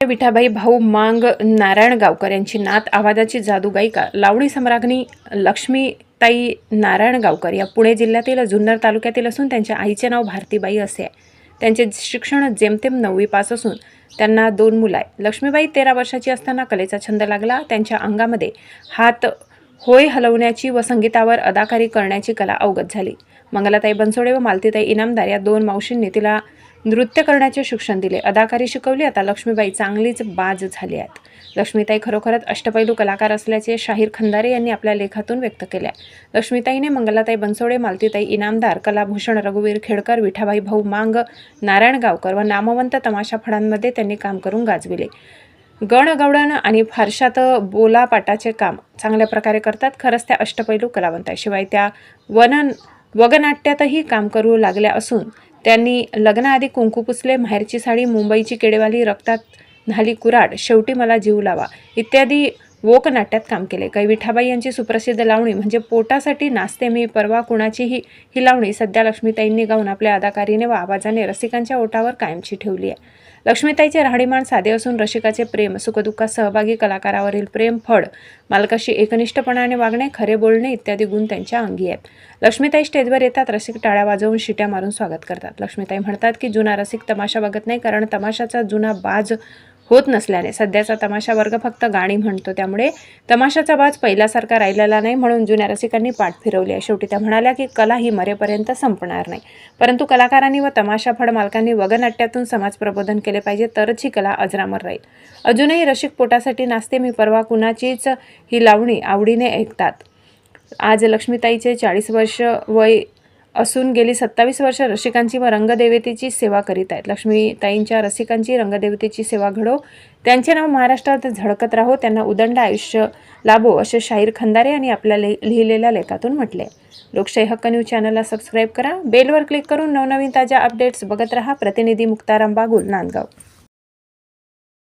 विठाबाई भाऊ मांग नारायण गावकर यांची नात आवाजाची जादू गायिका लावणी सम्राज्ञी लक्ष्मीताई नारायण गावकर या पुणे जिल्ह्यातील जुन्नर तालुक्यातील असून त्यांच्या आईचे नाव भारतीबाई असे आहे. त्यांचे शिक्षण जेमतेम नववी पास असून त्यांना दोन मुलं आहे लक्ष्मीबाई तेरा वर्षाची असताना कलेचा छंद लागला. त्यांच्या अंगामध्ये हात होय हलवण्याची व संगीतावर अदाकारी करण्याची कला अवगत झाली. मंगलाताई बनसोडे व मालतीताई इनामदार या दोन मावशींनी तिला नृत्य करण्याचे शिक्षण दिले. अदाकारी शिकवली. आता लक्ष्मीबाई चांगलीच बाज झाली आहेत. लक्ष्मीताई खरोखरच अष्टपैलू कलाकार असल्याचे शाहीर खंदारे यांनी आपल्या लेखातून व्यक्त केले. आहे लक्ष्मीताईने मंगलाताई बनसोडे मालतीताई इनामदार कलाभूषण रघुवीर खेडकर विठाबाई भाऊ मांग नारायण गावकर व नामवंत तमाशा फळांमध्ये त्यांनी काम करून गाजविले. गणगवळण आणि फारशात बोलापाटाचे काम चांगल्या प्रकारे करतात. खरंच त्या अष्टपैलू कलावंत आहे शिवाय त्या वन वगनाट्यातही काम करू लागल्या असून त्यांनी लग्नाआधी कुंकू पुसले माहेरची साडी मुंबईची केडेवाली रक्तात न्हाली कुराड शेवटी मला जीव लावा इत्यादी वोक नाट्यात काम केले. काही विठाबाई यांची सुप्रसिद्ध लावणी म्हणजे पोटासाठी नाचते मी परवा कुणाचीही ही लावणी सध्या लक्ष्मीताईंनी गाऊन आपल्या अदाकारीने व आवाजाने रसिकांच्या ओटावर कायमची ठेवली आहे. लक्ष्मीताईचे राहणीमान साधे असून रसिकाचे प्रेम सुखदुःखात सहभागी कलाकारावरील प्रेम फड मालकाशी एकनिष्ठपणाने वागणे खरे बोलणे इत्यादी गुण त्यांच्या अंगी आहेत. लक्ष्मीताई स्टेजवर येतात रसिक टाळ्या वाजवून शिट्या मारून स्वागत करतात. लक्ष्मीताई म्हणतात की जुना रसिक तमाशा बघत नाही कारण तमाशाचा जुना बाज होत नसल्याने. सध्याचा तमाशा वर्ग फक्त गाणी म्हणतो. त्यामुळे तमाशाचा बाज पहिल्यासारखा राहिलेला नाही म्हणून जुन्या रसिकांनी पाठ फिरवली आहे. शेवटी त्या म्हणाल्या की कला ही मरेपर्यंत संपणार नाही. परंतु कलाकारांनी व तमाशा फड मालकांनी वगनाट्यातून समाज प्रबोधन केले पाहिजे तरच ही कला अजरामर राहील. अजूनही रसिक पोटासाठी नाचते मी परवा कुणाचीच ही लावणी आवडीने ऐकतात. आज लक्ष्मीताईचे चाळीस वर्ष वय असून गेली सत्तावीस वर्ष रसिकांची व रंगदेवतेची सेवा करीत आहेत. लक्ष्मीताईंच्या रसिकांची रंगदेवतेची सेवा घडो. त्यांचे नाव महाराष्ट्रात झळकत राहो. त्यांना उदंड आयुष्य लाभो असे शाहीर खंदारे यांनी आपल्या ले लिहिलेल्या लेखातून म्हटले लोकशाही हक्क न्यूज चॅनलला सबस्क्राईब करा. बेलवर क्लिक करून नवनवीन ताज्या अपडेट्स बघत रहा. प्रतिनिधी मुक्ताराम बागुल नांदगाव.